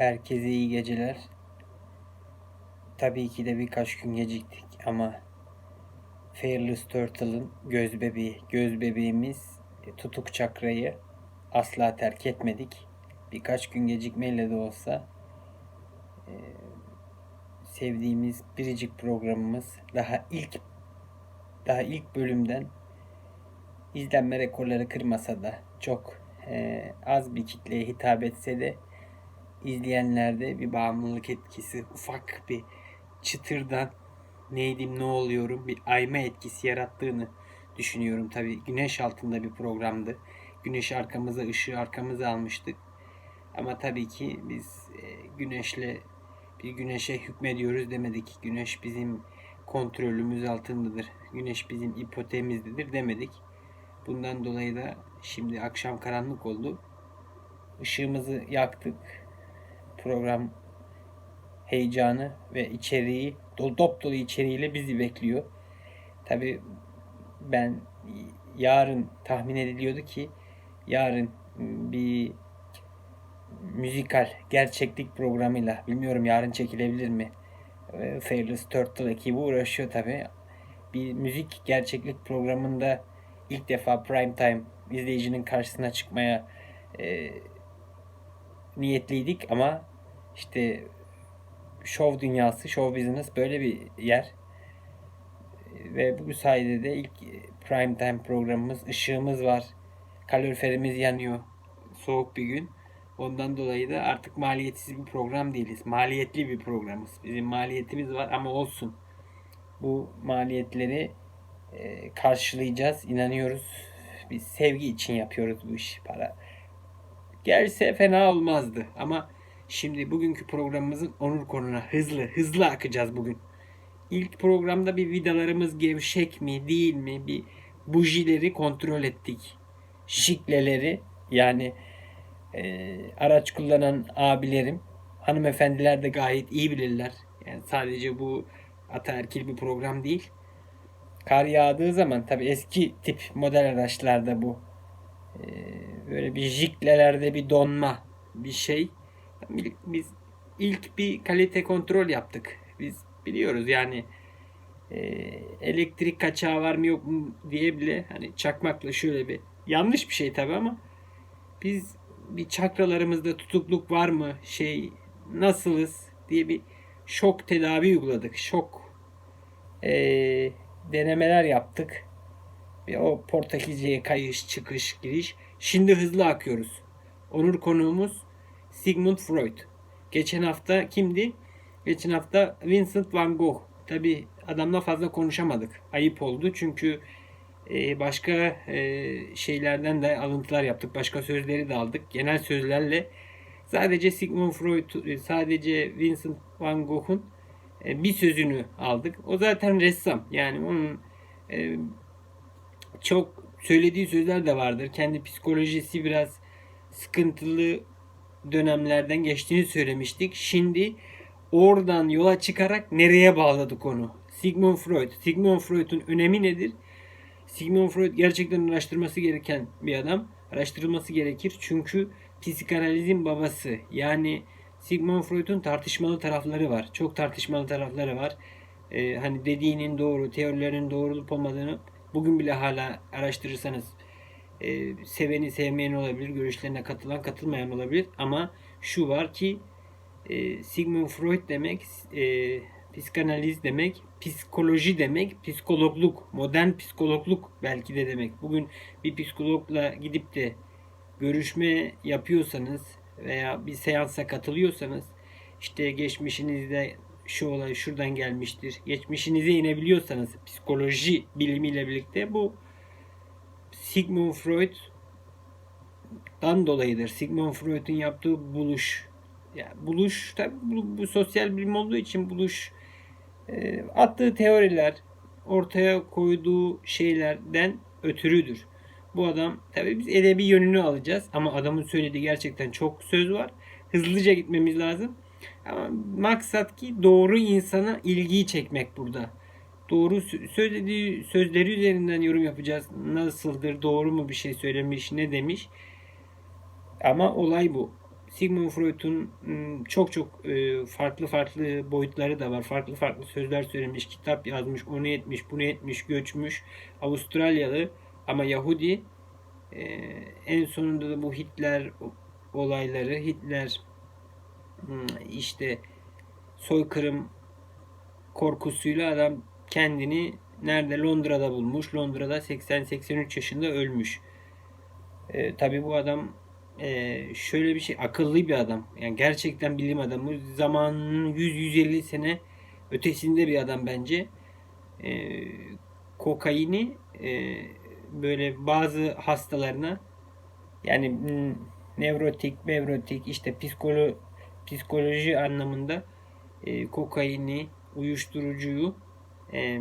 Herkese iyi geceler. Tabii ki de birkaç gün geciktik ama Fearless Turtle'ın göz bebeği, göz bebeğimiz e, tutuk çakrayı asla terk etmedik. Birkaç gün gecikmeyle de olsa e, sevdiğimiz biricik programımız daha ilk daha ilk bölümden izlenme rekorları kırmasa da çok e, az bir kitleye hitap etse de izleyenlerde bir bağımlılık etkisi, ufak bir çıtırdan neydim ne oluyorum bir ayma etkisi yarattığını düşünüyorum. Tabi güneş altında bir programdı. Güneş arkamıza, ışığı arkamıza almıştık. Ama tabii ki biz e, güneşle bir güneşe hükmediyoruz demedik. Güneş bizim kontrolümüz altındadır. Güneş bizim ipotemizdedir demedik. Bundan dolayı da şimdi akşam karanlık oldu. Işığımızı yaktık. Program heyecanı ve içeriği dop dolu içeriğiyle bizi bekliyor. Tabi ben yarın tahmin ediliyordu ki yarın bir müzikal gerçeklik programıyla bilmiyorum yarın çekilebilir mi? E, Fearless Turtle ekibi uğraşıyor tabi. Bir müzik gerçeklik programında ilk defa prime time izleyicinin karşısına çıkmaya e, niyetliydik ama işte show dünyası, show business böyle bir yer. Ve bu sayede de ilk prime time programımız, ışığımız var. Kaloriferimiz yanıyor. Soğuk bir gün. Ondan dolayı da artık maliyetsiz bir program değiliz. Maliyetli bir programız. Bizim maliyetimiz var ama olsun. Bu maliyetleri e, karşılayacağız. inanıyoruz. Biz sevgi için yapıyoruz bu işi. Para gelse fena olmazdı. Ama şimdi bugünkü programımızın onur konuna hızlı hızlı akacağız bugün. İlk programda bir vidalarımız gevşek mi değil mi bir bujileri kontrol ettik. Şikleleri yani e, araç kullanan abilerim hanımefendiler de gayet iyi bilirler. Yani sadece bu ataerkil bir program değil. Kar yağdığı zaman tabi eski tip model araçlarda bu e, böyle bir jiklelerde bir donma bir şey. Biz ilk bir kalite kontrol yaptık. Biz biliyoruz yani e, elektrik kaçağı var mı yok mu diye bile hani çakmakla şöyle bir yanlış bir şey tabi ama biz bir çakralarımızda tutukluk var mı şey nasılız diye bir şok tedavi uyguladık. Şok e, denemeler yaptık. Ve o Portekizce'ye kayış, çıkış, giriş. Şimdi hızlı akıyoruz. Onur konuğumuz Sigmund Freud. Geçen hafta kimdi? Geçen hafta Vincent van Gogh. Tabi adamla fazla konuşamadık. Ayıp oldu çünkü e, başka e, şeylerden de alıntılar yaptık. Başka sözleri de aldık. Genel sözlerle sadece Sigmund Freud, sadece Vincent van Gogh'un e, bir sözünü aldık. O zaten ressam. Yani onun çok söylediği sözler de vardır. Kendi psikolojisi biraz sıkıntılı dönemlerden geçtiğini söylemiştik. Şimdi oradan yola çıkarak nereye bağladık onu? Sigmund Freud. Sigmund Freud'un önemi nedir? Sigmund Freud gerçekten araştırması gereken bir adam. Araştırılması gerekir. Çünkü psikanalizin babası. Yani Sigmund Freud'un tartışmalı tarafları var. Çok tartışmalı tarafları var. Ee, hani dediğinin doğru, teorilerin doğru olup olmadığını bugün bile hala araştırırsanız e, seveni sevmeyen olabilir, görüşlerine katılan katılmayan olabilir. Ama şu var ki e, Sigmund Freud demek e, psikanaliz demek, psikoloji demek, psikologluk, modern psikologluk belki de demek. Bugün bir psikologla gidip de görüşme yapıyorsanız veya bir seansa katılıyorsanız işte geçmişinizde şu olay şuradan gelmiştir. Geçmişinize inebiliyorsanız psikoloji bilimiyle birlikte bu Sigmund Freud'dan dolayıdır. Sigmund Freud'un yaptığı buluş yani buluş tabi bu, bu sosyal bilim olduğu için buluş e, attığı teoriler ortaya koyduğu şeylerden ötürüdür. Bu adam tabi biz edebi yönünü alacağız ama adamın söylediği gerçekten çok söz var. Hızlıca gitmemiz lazım. Ama maksat ki doğru insana ilgiyi çekmek burada. Doğru söylediği sözleri üzerinden yorum yapacağız. Nasıldır, doğru mu bir şey söylemiş, ne demiş. Ama olay bu. Sigmund Freud'un çok çok e, farklı farklı boyutları da var. Farklı farklı sözler söylemiş, kitap yazmış, onu etmiş, bunu etmiş, göçmüş. Avustralyalı ama Yahudi. En sonunda da bu Hitler olayları, Hitler işte soykırım korkusuyla adam kendini nerede Londra'da bulmuş. Londra'da 80-83 yaşında ölmüş. E, tabii bu adam e, şöyle bir şey akıllı bir adam. Yani gerçekten bilim adamı. Zamanının 100-150 sene ötesinde bir adam bence. E, kokaini e, böyle bazı hastalarına yani mm, nevrotik, mevrotik işte psikolo, psikoloji anlamında e, kokaini, uyuşturucuyu e,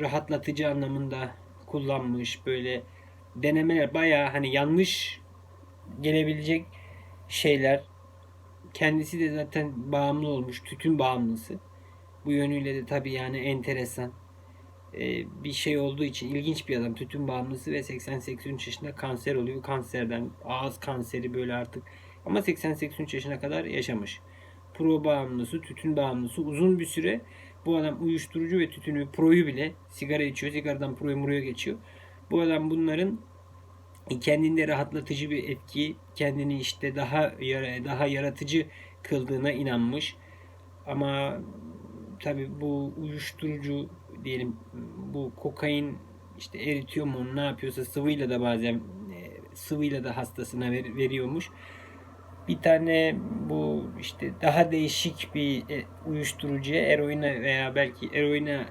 rahatlatıcı anlamında kullanmış böyle denemeler bayağı hani yanlış gelebilecek şeyler. Kendisi de zaten bağımlı olmuş tütün bağımlısı. Bu yönüyle de tabii yani enteresan. E, bir şey olduğu için ilginç bir adam tütün bağımlısı ve 80-83 yaşında kanser oluyor. Kanserden ağız kanseri böyle artık. Ama 80-83 yaşına kadar yaşamış. Pro bağımlısı tütün bağımlısı uzun bir süre bu adam uyuşturucu ve tütünü proyu bile sigara içiyor. Sigaradan proyu muruya geçiyor. Bu adam bunların kendinde rahatlatıcı bir etki, kendini işte daha daha yaratıcı kıldığına inanmış. Ama tabi bu uyuşturucu diyelim bu kokain işte eritiyor mu ne yapıyorsa sıvıyla da bazen e, sıvıyla da hastasına ver, veriyormuş bir tane bu işte daha değişik bir e, uyuşturucuya eroine veya belki eroine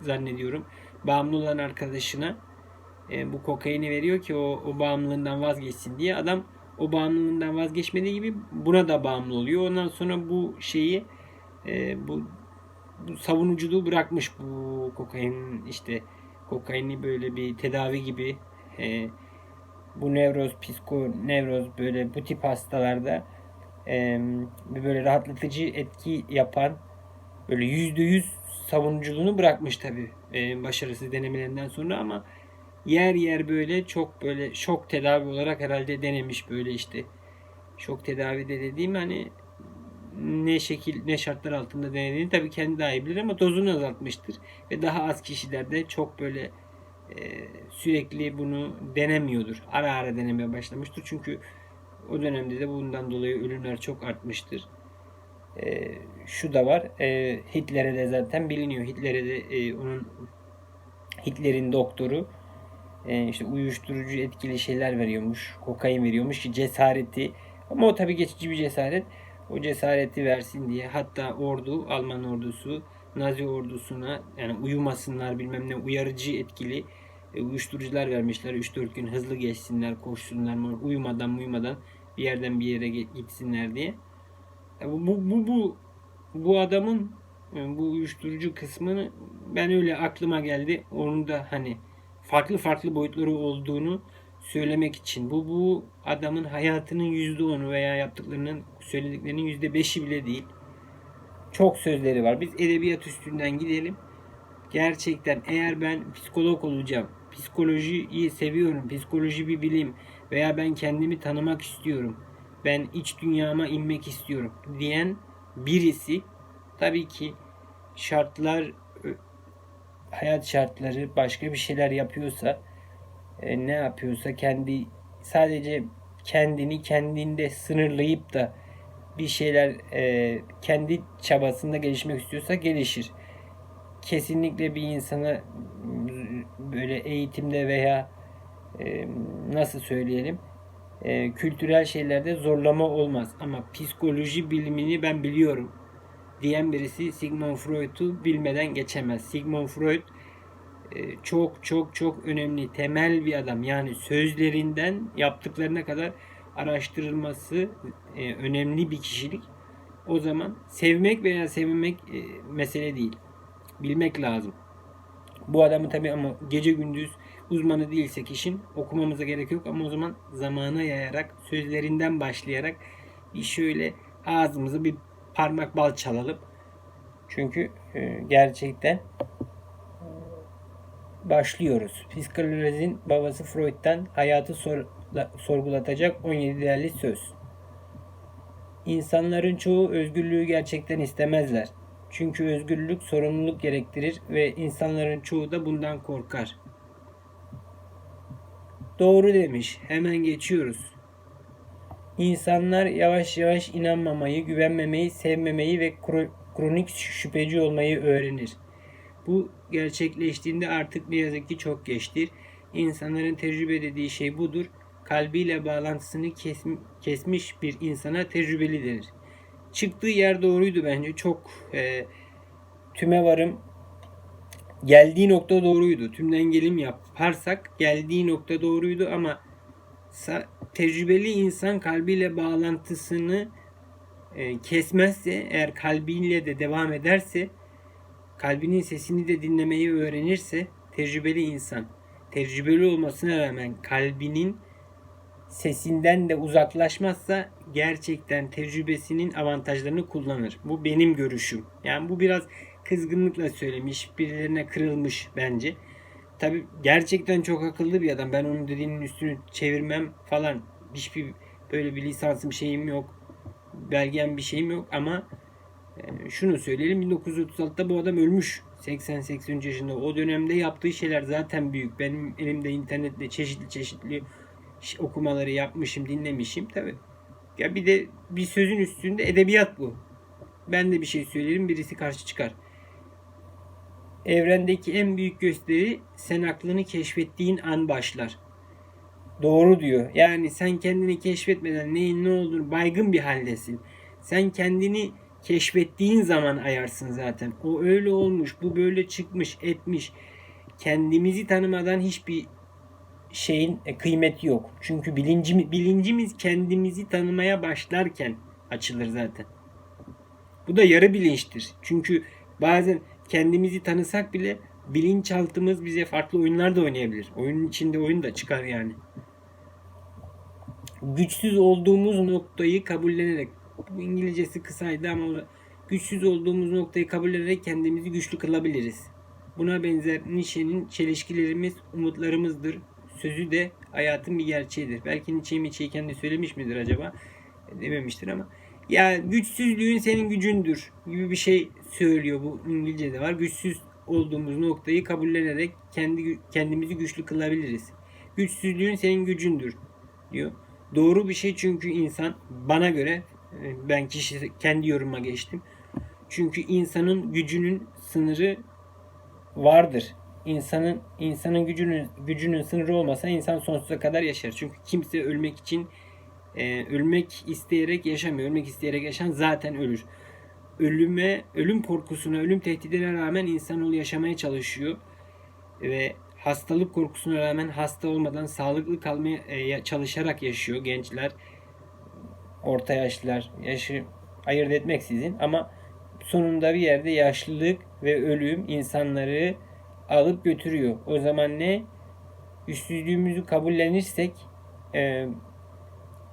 zannediyorum bağımlı olan arkadaşına e, bu kokaini veriyor ki o, o bağımlılığından vazgeçsin diye adam o bağımlılığından vazgeçmediği gibi buna da bağımlı oluyor. Ondan sonra bu şeyi e, bu, bu savunuculuğu bırakmış bu kokain işte kokaini böyle bir tedavi gibi e, bu nevroz, psiko nevroz böyle bu tip hastalarda e, böyle rahatlatıcı etki yapan böyle yüzde yüz savunuculuğunu bırakmış tabi e, başarısız denemelerinden sonra ama yer yer böyle çok böyle şok tedavi olarak herhalde denemiş böyle işte. Şok tedavi de dediğim hani ne şekil ne şartlar altında denediğini tabi kendi daha iyi bilir ama dozunu azaltmıştır. Ve daha az kişilerde çok böyle sürekli bunu denemiyordur. Ara ara denemeye başlamıştır. Çünkü o dönemde de bundan dolayı ölümler çok artmıştır. E, şu da var. E, Hitler'e de zaten biliniyor. Hitler'e de e, onun Hitler'in doktoru e, işte uyuşturucu etkili şeyler veriyormuş. Kokain veriyormuş ki cesareti ama o tabii geçici bir cesaret. O cesareti versin diye hatta ordu, Alman ordusu Nazi ordusuna yani uyumasınlar bilmem ne uyarıcı etkili uyuşturucular vermişler. 3-4 gün hızlı geçsinler, koşsunlar, uyumadan uyumadan bir yerden bir yere gitsinler diye. E, bu, bu, bu, bu, bu adamın e, bu uyuşturucu kısmını ben öyle aklıma geldi. Onun da hani farklı farklı boyutları olduğunu söylemek için. Bu bu adamın hayatının %10'u veya yaptıklarının söylediklerinin %5'i bile değil. Çok sözleri var. Biz edebiyat üstünden gidelim. Gerçekten eğer ben psikolog olacağım, psikolojiyi seviyorum, psikoloji bir bilim. Veya ben kendimi tanımak istiyorum, ben iç dünyama inmek istiyorum diyen birisi. Tabii ki şartlar hayat şartları başka bir şeyler yapıyorsa e, ne yapıyorsa kendi sadece kendini kendinde sınırlayıp da bir şeyler e, kendi çabasında gelişmek istiyorsa gelişir. Kesinlikle bir insana böyle eğitimde veya e, nasıl söyleyelim e, kültürel şeylerde zorlama olmaz. Ama psikoloji bilimini ben biliyorum diyen birisi Sigmund Freud'u bilmeden geçemez. Sigmund Freud e, çok çok çok önemli temel bir adam. Yani sözlerinden yaptıklarına kadar araştırılması e, önemli bir kişilik. O zaman sevmek veya sevinmek e, mesele değil. Bilmek lazım. Bu adamı tabi ama gece gündüz uzmanı değilsek işin okumamıza gerek yok ama o zaman zamana yayarak sözlerinden başlayarak bir şöyle ağzımızı bir parmak bal çalalım. Çünkü e, gerçekten e, başlıyoruz. Psikolojinin babası Freud'dan hayatı sor, sorgulatacak 17 değerli söz. İnsanların çoğu özgürlüğü gerçekten istemezler. Çünkü özgürlük sorumluluk gerektirir ve insanların çoğu da bundan korkar. Doğru demiş. Hemen geçiyoruz. İnsanlar yavaş yavaş inanmamayı, güvenmemeyi, sevmemeyi ve kro- kronik şüpheci olmayı öğrenir. Bu gerçekleştiğinde artık ne yazık ki çok geçtir. İnsanların tecrübe dediği şey budur. Kalbiyle bağlantısını kesm- kesmiş bir insana tecrübeli denir. Çıktığı yer doğruydu bence. Çok e, tüme varım. Geldiği nokta doğruydu. Tümden gelim yaparsak geldiği nokta doğruydu ama tecrübeli insan kalbiyle bağlantısını e, kesmezse, eğer kalbiyle de devam ederse, kalbinin sesini de dinlemeyi öğrenirse tecrübeli insan, tecrübeli olmasına rağmen kalbinin sesinden de uzaklaşmazsa gerçekten tecrübesinin avantajlarını kullanır. Bu benim görüşüm. Yani bu biraz kızgınlıkla söylemiş, birilerine kırılmış bence. Tabi gerçekten çok akıllı bir adam. Ben onun dediğinin üstünü çevirmem falan. Hiçbir böyle bir lisansım şeyim yok. Belgem bir şeyim yok ama e, şunu söyleyelim 1936'da bu adam ölmüş. 80-83 yaşında. O dönemde yaptığı şeyler zaten büyük. Benim elimde internette çeşitli çeşitli okumaları yapmışım, dinlemişim. Tabi. Ya bir de bir sözün üstünde edebiyat bu. Ben de bir şey söylerim, birisi karşı çıkar. Evrendeki en büyük gösteri sen aklını keşfettiğin an başlar. Doğru diyor. Yani sen kendini keşfetmeden neyin ne olduğunu baygın bir haldesin. Sen kendini keşfettiğin zaman ayarsın zaten. O öyle olmuş, bu böyle çıkmış, etmiş. Kendimizi tanımadan hiçbir şeyin e, kıymeti yok. Çünkü bilincimiz, bilincimiz kendimizi tanımaya başlarken açılır zaten. Bu da yarı bilinçtir. Çünkü bazen kendimizi tanısak bile bilinçaltımız bize farklı oyunlar da oynayabilir. Oyunun içinde oyun da çıkar yani. Güçsüz olduğumuz noktayı kabullenerek bu İngilizcesi kısaydı ama güçsüz olduğumuz noktayı kabullenerek kendimizi güçlü kılabiliriz. Buna benzer Nietzsche'nin çelişkilerimiz umutlarımızdır. Sözü de hayatın bir gerçeğidir. Belki Nietzsche Nietzsche'yi kendi söylemiş midir acaba? Dememiştir ama. Ya güçsüzlüğün senin gücündür gibi bir şey söylüyor bu İngilizce'de var. Güçsüz olduğumuz noktayı kabullenerek kendi kendimizi güçlü kılabiliriz. Güçsüzlüğün senin gücündür diyor. Doğru bir şey çünkü insan bana göre e, ben kişi kendi yoruma geçtim. Çünkü insanın gücünün sınırı vardır. İnsanın insanın gücünün gücünün sınırı olmasa insan sonsuza kadar yaşar. Çünkü kimse ölmek için e, ölmek isteyerek yaşamıyor. Ölmek isteyerek yaşayan zaten ölür. Ölüme, ölüm korkusuna, ölüm tehdidine rağmen insanoğlu yaşamaya çalışıyor ve hastalık korkusuna rağmen hasta olmadan sağlıklı kalmaya e, çalışarak yaşıyor gençler, orta yaşlılar, yaşı ayırt etmeksizin ama sonunda bir yerde yaşlılık ve ölüm insanları alıp götürüyor. O zaman ne? Üstsüzlüğümüzü kabullenirsek e,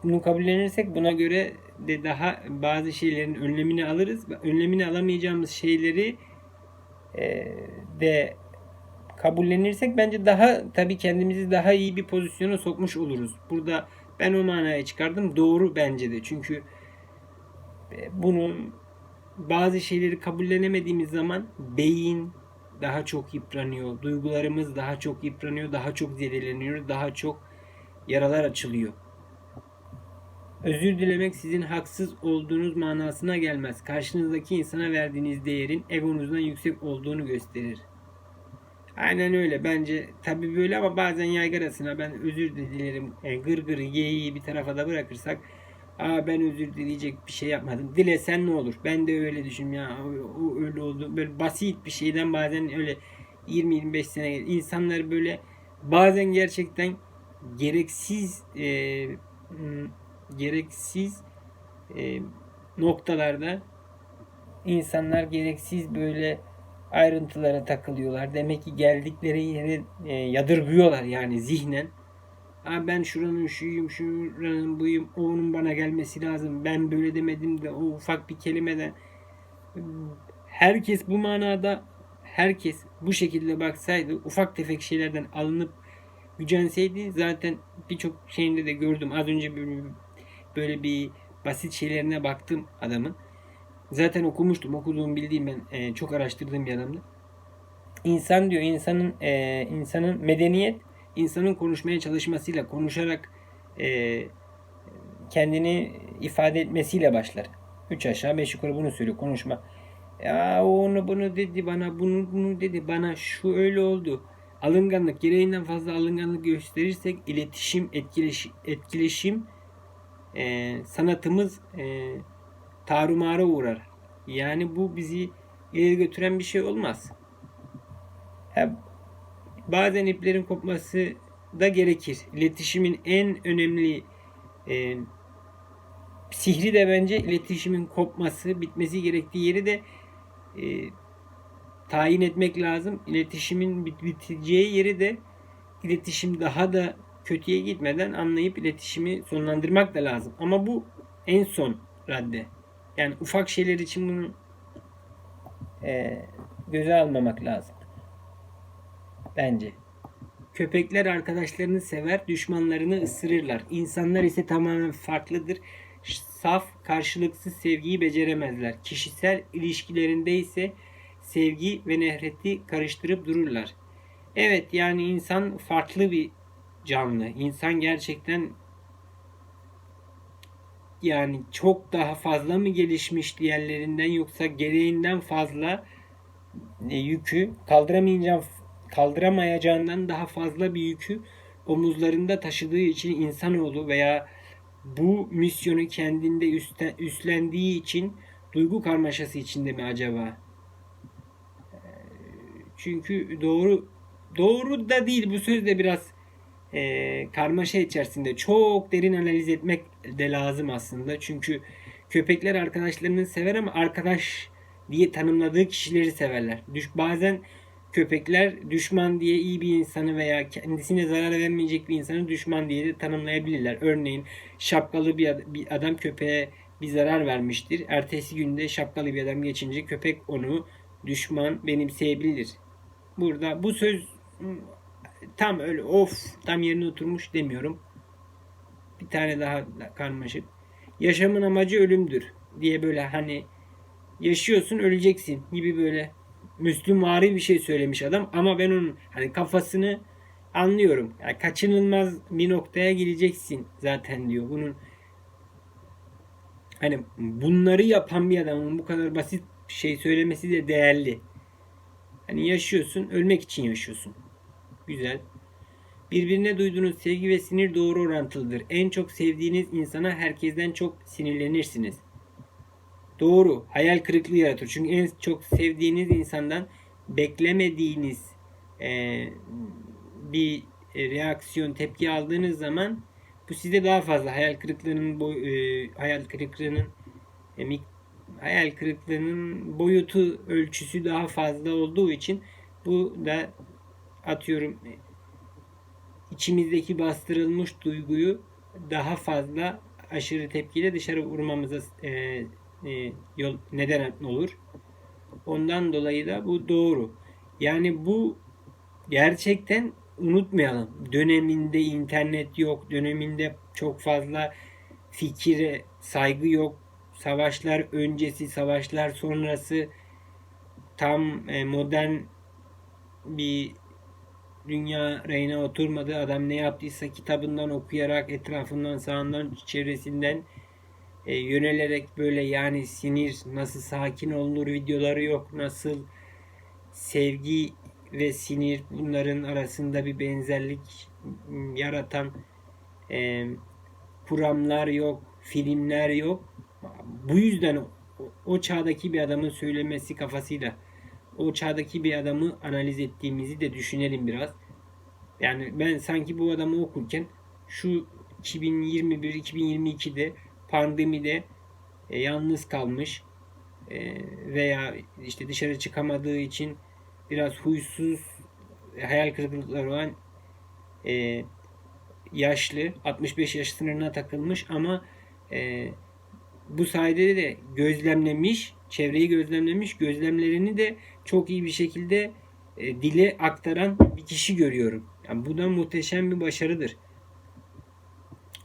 bunu kabullenirsek buna göre de daha bazı şeylerin önlemini alırız. Önlemini alamayacağımız şeyleri e, de kabullenirsek bence daha tabii kendimizi daha iyi bir pozisyona sokmuş oluruz. Burada ben o manaya çıkardım. Doğru bence de. Çünkü e, bunun bazı şeyleri kabullenemediğimiz zaman beyin daha çok yıpranıyor. Duygularımız daha çok yıpranıyor. Daha çok zedeleniyor. Daha çok yaralar açılıyor. Özür dilemek sizin haksız olduğunuz manasına gelmez. Karşınızdaki insana verdiğiniz değerin egonuzdan yüksek olduğunu gösterir. Aynen öyle. Bence tabii böyle ama bazen yaygarasına ben özür dilerim. Yani gır gır yeği bir tarafa da bırakırsak Aa ben özür dileyecek bir şey yapmadım. Dilesen ne olur? Ben de öyle düşün ya. O, o öyle oldu. Böyle basit bir şeyden bazen öyle 20-25 sene insanlar böyle bazen gerçekten gereksiz e, m, gereksiz e, noktalarda insanlar gereksiz böyle ayrıntılara takılıyorlar. Demek ki geldikleri yeri e, yadırgıyorlar yani zihnen. Ben şuranın şuyum, şuranın buyum, onun bana gelmesi lazım. Ben böyle demedim de o ufak bir kelimeden. Herkes bu manada herkes bu şekilde baksaydı ufak tefek şeylerden alınıp gücenseydi zaten birçok şeyinde de gördüm. Az önce böyle bir basit şeylerine baktım adamın. Zaten okumuştum. Okuduğum bildiğim ben e, çok araştırdığım bir adamdı. İnsan diyor insanın e, insanın medeniyet insanın konuşmaya çalışmasıyla konuşarak e, kendini ifade etmesiyle başlar. Üç aşağı beş yukarı bunu söylüyor konuşma. Ya onu bunu dedi bana bunu bunu dedi bana şu öyle oldu. Alınganlık gereğinden fazla alınganlık gösterirsek iletişim etkileşim, etkileşim e, sanatımız e, tarumara uğrar. Yani bu bizi ileri götüren bir şey olmaz. Bazen iplerin kopması da gerekir. İletişimin en önemli e, sihri de bence iletişimin kopması, bitmesi gerektiği yeri de e, tayin etmek lazım. İletişimin bit- biteceği yeri de iletişim daha da kötüye gitmeden anlayıp iletişimi sonlandırmak da lazım. Ama bu en son radde. Yani ufak şeyler için bunu e, göze almamak lazım. Bence. Köpekler arkadaşlarını sever, düşmanlarını ısırırlar. İnsanlar ise tamamen farklıdır. Saf, karşılıksız sevgiyi beceremezler. Kişisel ilişkilerinde ise sevgi ve nefreti karıştırıp dururlar. Evet yani insan farklı bir canlı. İnsan gerçekten yani çok daha fazla mı gelişmiş diğerlerinden yoksa gereğinden fazla e, yükü kaldıramayacağım kaldıramayacağından daha fazla bir yükü omuzlarında taşıdığı için insanoğlu veya bu misyonu kendinde üstten, üstlendiği için duygu karmaşası içinde mi acaba? Ee, Çünkü doğru doğru da değil bu söz de biraz e, karmaşa içerisinde çok derin analiz etmek de lazım aslında. Çünkü köpekler arkadaşlarını sever ama arkadaş diye tanımladığı kişileri severler. Düş, bazen köpekler düşman diye iyi bir insanı veya kendisine zarar vermeyecek bir insanı düşman diye de tanımlayabilirler. Örneğin şapkalı bir, bir adam köpeğe bir zarar vermiştir. Ertesi günde şapkalı bir adam geçince köpek onu düşman benimseyebilir. Burada bu söz hmm, tam öyle of tam yerine oturmuş demiyorum. Bir tane daha karmaşık. Yaşamın amacı ölümdür diye böyle hani yaşıyorsun öleceksin gibi böyle Müslümanvari bir şey söylemiş adam ama ben onun hani kafasını anlıyorum. Yani kaçınılmaz bir noktaya geleceksin zaten diyor. Bunun hani bunları yapan bir adamın bu kadar basit bir şey söylemesi de değerli. Hani yaşıyorsun, ölmek için yaşıyorsun. Güzel. Birbirine duyduğunuz sevgi ve sinir doğru orantılıdır. En çok sevdiğiniz insana herkesten çok sinirlenirsiniz. Doğru. Hayal kırıklığı yaratır. Çünkü en çok sevdiğiniz insandan beklemediğiniz e, bir reaksiyon, tepki aldığınız zaman bu size daha fazla hayal kırıklığının boy, e, hayal kırıklığının e, mik- hayal kırıklığının boyutu ölçüsü daha fazla olduğu için bu da atıyorum e, içimizdeki bastırılmış duyguyu daha fazla aşırı tepkiyle dışarı vurmamıza e, e, yol neden olur. Ondan dolayı da bu doğru. Yani bu gerçekten unutmayalım. Döneminde internet yok, döneminde çok fazla fikire saygı yok. Savaşlar öncesi, savaşlar sonrası tam e, modern bir dünya rayına oturmadı. Adam ne yaptıysa kitabından okuyarak, etrafından, sağından, çevresinden e, yönelerek böyle yani sinir nasıl sakin olunur videoları yok. Nasıl sevgi ve sinir bunların arasında bir benzerlik yaratan e, kuramlar yok, filmler yok. Bu yüzden o, o çağdaki bir adamın söylemesi kafasıyla o çağdaki bir adamı analiz ettiğimizi de düşünelim biraz. Yani ben sanki bu adamı okurken şu 2021-2022'de pandemide e, yalnız kalmış e, veya işte dışarı çıkamadığı için biraz huysuz e, hayal kırıklıkları olan e, yaşlı 65 yaş sınırına takılmış ama e, bu sayede de gözlemlemiş çevreyi gözlemlemiş gözlemlerini de çok iyi bir şekilde e, dile aktaran bir kişi görüyorum. Yani bu da muhteşem bir başarıdır.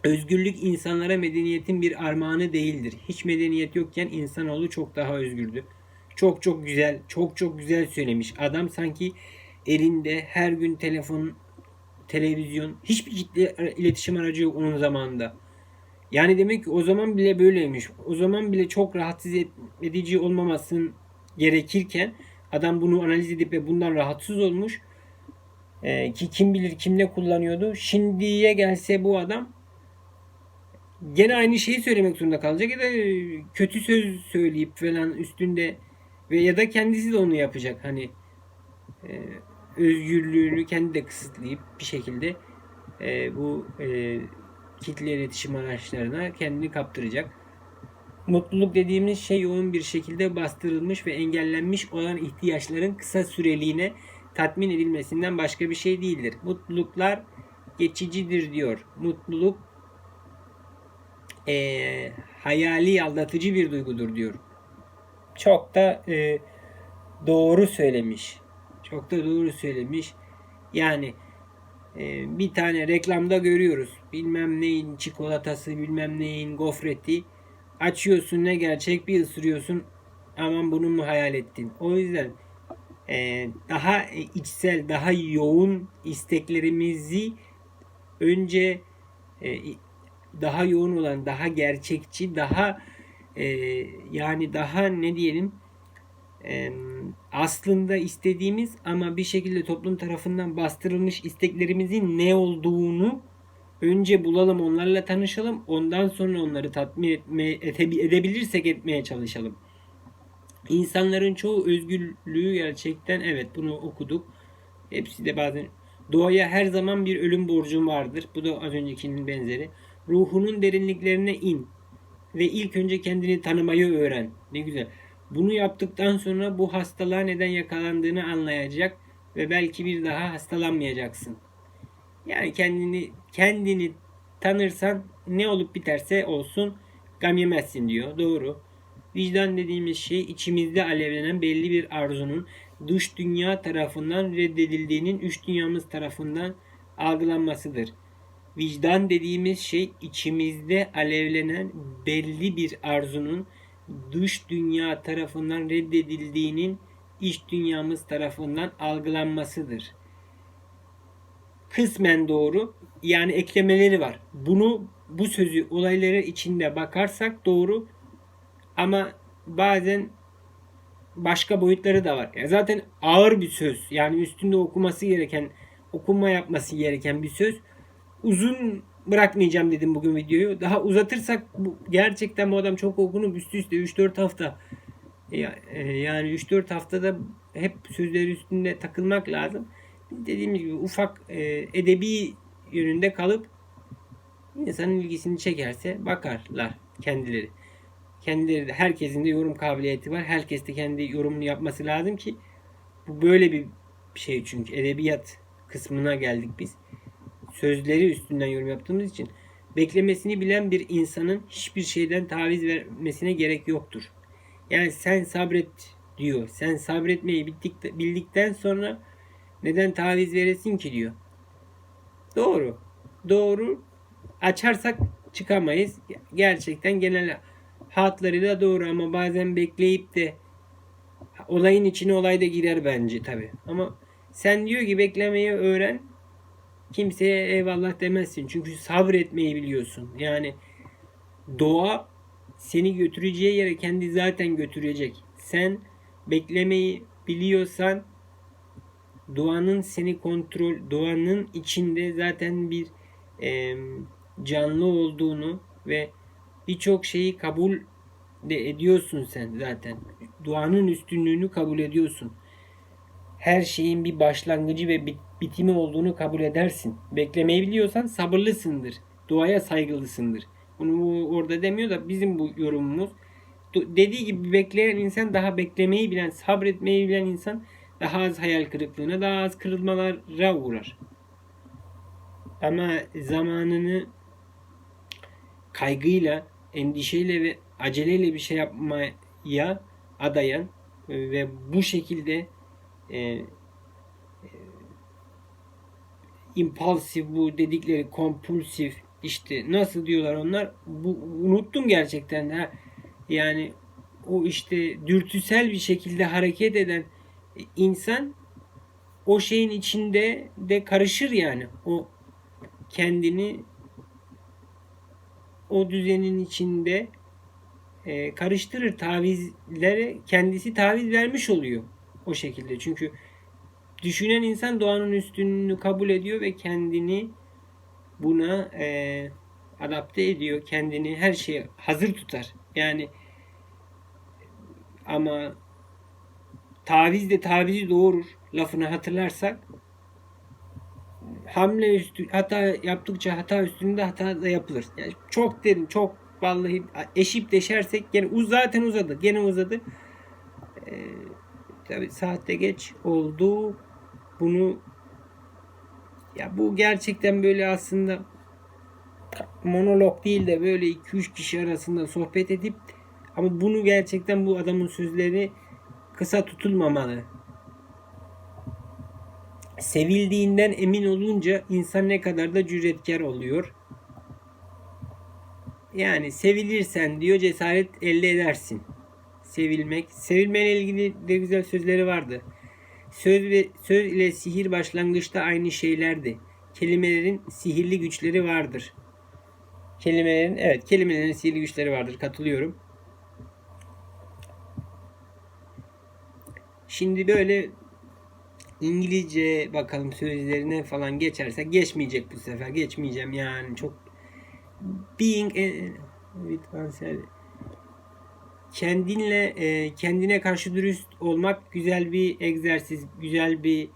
Özgürlük insanlara medeniyetin bir armağanı değildir. Hiç medeniyet yokken insanoğlu çok daha özgürdü. Çok çok güzel, çok çok güzel söylemiş. Adam sanki elinde her gün telefon, televizyon, hiçbir kitle iletişim aracı yok onun zamanında. Yani demek ki o zaman bile böyleymiş. O zaman bile çok rahatsız edici olmamasın gerekirken adam bunu analiz edip ve bundan rahatsız olmuş. Ee, ki kim bilir kimle kullanıyordu. Şimdiye gelse bu adam gene aynı şeyi söylemek zorunda kalacak ya da kötü söz söyleyip falan üstünde ve ya da kendisi de onu yapacak. Hani e, özgürlüğünü kendi de kısıtlayıp bir şekilde e, bu e, kitle iletişim araçlarına kendini kaptıracak. Mutluluk dediğimiz şey yoğun bir şekilde bastırılmış ve engellenmiş olan ihtiyaçların kısa süreliğine tatmin edilmesinden başka bir şey değildir. Mutluluklar geçicidir diyor. Mutluluk e, hayali aldatıcı bir duygudur diyor. Çok da e, doğru söylemiş. Çok da doğru söylemiş. Yani e, bir tane reklamda görüyoruz. Bilmem neyin çikolatası, bilmem neyin gofreti. Açıyorsun ne gerçek bir ısırıyorsun. Aman bunu mu hayal ettin? O yüzden e, daha içsel, daha yoğun isteklerimizi önce e, daha yoğun olan, daha gerçekçi, daha e, yani daha ne diyelim e, aslında istediğimiz ama bir şekilde toplum tarafından bastırılmış isteklerimizin ne olduğunu önce bulalım, onlarla tanışalım. Ondan sonra onları tatmin etme, edebilirsek etmeye çalışalım. İnsanların çoğu özgürlüğü gerçekten evet bunu okuduk. Hepsi de bazen doğaya her zaman bir ölüm borcum vardır. Bu da az öncekinin benzeri. Ruhunun derinliklerine in ve ilk önce kendini tanımayı öğren. Ne güzel. Bunu yaptıktan sonra bu hastalığa neden yakalandığını anlayacak ve belki bir daha hastalanmayacaksın. Yani kendini kendini tanırsan ne olup biterse olsun gam yemezsin diyor. Doğru. Vicdan dediğimiz şey içimizde alevlenen belli bir arzunun dış dünya tarafından reddedildiğinin üç dünyamız tarafından algılanmasıdır. Vicdan dediğimiz şey içimizde alevlenen belli bir arzunun dış dünya tarafından reddedildiğinin iç dünyamız tarafından algılanmasıdır. Kısmen doğru. Yani eklemeleri var. Bunu bu sözü olaylara içinde bakarsak doğru ama bazen başka boyutları da var. Yani zaten ağır bir söz. Yani üstünde okuması gereken, okuma yapması gereken bir söz. Uzun bırakmayacağım dedim bugün videoyu. Daha uzatırsak bu, gerçekten bu adam çok okunup üst üste 3-4 hafta e, yani 3-4 haftada hep sözleri üstünde takılmak lazım. Dediğimiz gibi ufak e, edebi yönünde kalıp insanın ilgisini çekerse bakarlar kendileri. Kendileri de herkesin de yorum kabiliyeti var. Herkes de kendi yorumunu yapması lazım ki bu böyle bir şey çünkü edebiyat kısmına geldik biz sözleri üstünden yorum yaptığımız için beklemesini bilen bir insanın hiçbir şeyden taviz vermesine gerek yoktur. Yani sen sabret diyor. Sen sabretmeyi bildikten sonra neden taviz veresin ki diyor. Doğru. Doğru. Açarsak çıkamayız. Gerçekten genel hatlarıyla doğru ama bazen bekleyip de olayın içine olay da girer bence tabi. Ama sen diyor ki beklemeyi öğren kimseye eyvallah demezsin. Çünkü sabretmeyi biliyorsun. Yani doğa seni götüreceği yere kendi zaten götürecek. Sen beklemeyi biliyorsan doğanın seni kontrol, doğanın içinde zaten bir e, canlı olduğunu ve birçok şeyi kabul de ediyorsun sen zaten. Doğanın üstünlüğünü kabul ediyorsun. Her şeyin bir başlangıcı ve bir bitimi olduğunu kabul edersin. Beklemeyi biliyorsan sabırlısındır. Duaya saygılısındır. Bunu orada demiyor da bizim bu yorumumuz. Dediği gibi bekleyen insan daha beklemeyi bilen, sabretmeyi bilen insan daha az hayal kırıklığına, daha az kırılmalara uğrar. Ama zamanını kaygıyla, endişeyle ve aceleyle bir şey yapmaya adayan ve bu şekilde e, impulsif bu dedikleri kompulsif işte nasıl diyorlar onlar? Bu unuttum gerçekten ha. Yani o işte dürtüsel bir şekilde hareket eden insan o şeyin içinde de karışır yani. O kendini o düzenin içinde e, karıştırır tavizlere kendisi taviz vermiş oluyor o şekilde. Çünkü düşünen insan doğanın üstünlüğünü kabul ediyor ve kendini buna e, adapte ediyor. Kendini her şeye hazır tutar. Yani ama taviz de tavizi doğurur lafını hatırlarsak hamle üstü hata yaptıkça hata üstünde hata da yapılır. Yani çok derin çok vallahi eşip deşersek gene uz zaten uzadı. Gene uzadı. Ee, tabii saatte geç oldu. Bunu ya bu gerçekten böyle aslında monolog değil de böyle 2-3 kişi arasında sohbet edip ama bunu gerçekten bu adamın sözleri kısa tutulmamalı. Sevildiğinden emin olunca insan ne kadar da cüretkar oluyor. Yani sevilirsen diyor cesaret elde edersin. Sevilmek. Sevilmeyle ilgili de güzel sözleri vardı. Söz ve söz ile sihir başlangıçta aynı şeylerdi. Kelimelerin sihirli güçleri vardır. Kelimelerin evet kelimelerin sihirli güçleri vardır. Katılıyorum. Şimdi böyle İngilizce bakalım sözlerine falan geçerse geçmeyecek bu sefer. Geçmeyeceğim yani çok being a- with oneself kendinle e, kendine karşı dürüst olmak güzel bir egzersiz, güzel bir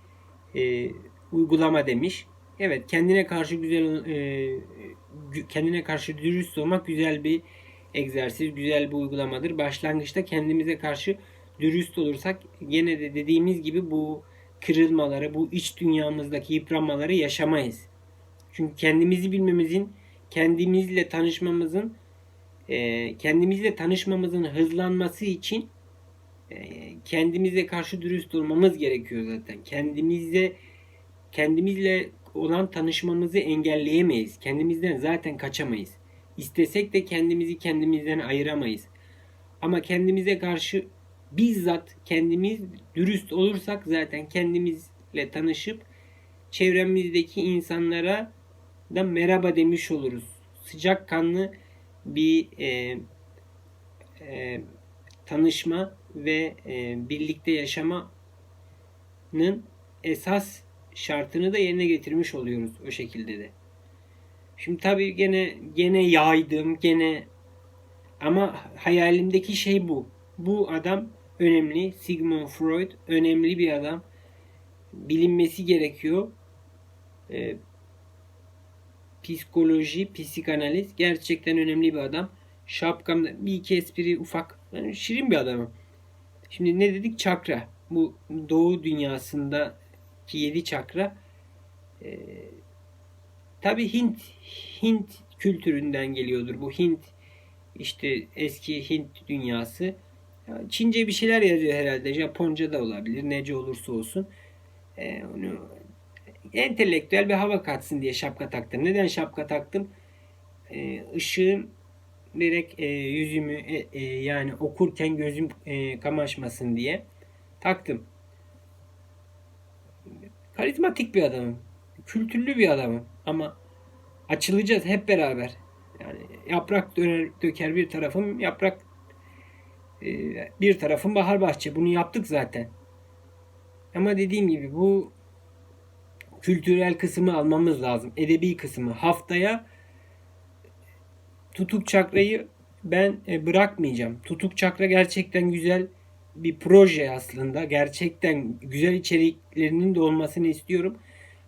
e, uygulama demiş. Evet, kendine karşı güzel e, kendine karşı dürüst olmak güzel bir egzersiz, güzel bir uygulamadır. Başlangıçta kendimize karşı dürüst olursak gene de dediğimiz gibi bu kırılmaları, bu iç dünyamızdaki yıpranmaları yaşamayız. Çünkü kendimizi bilmemizin, kendimizle tanışmamızın e, kendimizle tanışmamızın hızlanması için e, kendimize karşı dürüst olmamız gerekiyor zaten. Kendimize kendimizle olan tanışmamızı engelleyemeyiz. Kendimizden zaten kaçamayız. İstesek de kendimizi kendimizden ayıramayız. Ama kendimize karşı bizzat kendimiz dürüst olursak zaten kendimizle tanışıp çevremizdeki insanlara da merhaba demiş oluruz. Sıcakkanlı bir e, e, tanışma ve e, birlikte yaşamanın esas şartını da yerine getirmiş oluyoruz o şekilde de. Şimdi tabii gene gene yaydım gene ama hayalimdeki şey bu. Bu adam önemli. Sigmund Freud önemli bir adam. Bilinmesi gerekiyor. Ee, psikoloji, psikanaliz gerçekten önemli bir adam. Şapkamda bir iki espri ufak. Yani şirin bir adamım. Şimdi ne dedik? Çakra. Bu doğu dünyasındaki yedi çakra. Ee, Tabi Hint Hint kültüründen geliyordur. Bu Hint işte eski Hint dünyası. Ya Çince bir şeyler yazıyor herhalde. Japonca da olabilir. Nece olursa olsun. Ee, onu entelektüel bir hava katsın diye şapka taktım. Neden şapka taktım? Ee, ışığın direkt e, yüzümü e, e, yani okurken gözüm e, kamaşmasın diye taktım. Karizmatik bir adamım. Kültürlü bir adamım. Ama açılacağız hep beraber. Yani yaprak döner, döker bir tarafım yaprak e, bir tarafım bahar bahçe. Bunu yaptık zaten. Ama dediğim gibi bu kültürel kısmı almamız lazım. Edebi kısmı. Haftaya tutuk çakrayı ben e, bırakmayacağım. Tutuk çakra gerçekten güzel bir proje aslında. Gerçekten güzel içeriklerinin de olmasını istiyorum.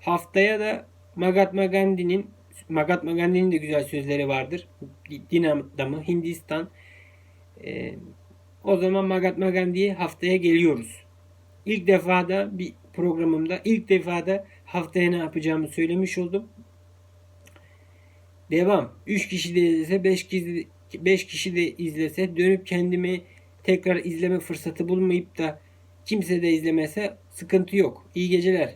Haftaya da Mahatma Gandhi'nin Mahatma Gandhi'nin de güzel sözleri vardır. Din adamı Hindistan. E, o zaman Mahatma Gandhi'ye haftaya geliyoruz. İlk defa da bir programımda ilk defa da haftaya ne yapacağımı söylemiş oldum. Devam. 3 kişi de izlese 5 kişi 5 kişi de izlese dönüp kendimi tekrar izleme fırsatı bulmayıp da kimse de izlemese sıkıntı yok. İyi geceler.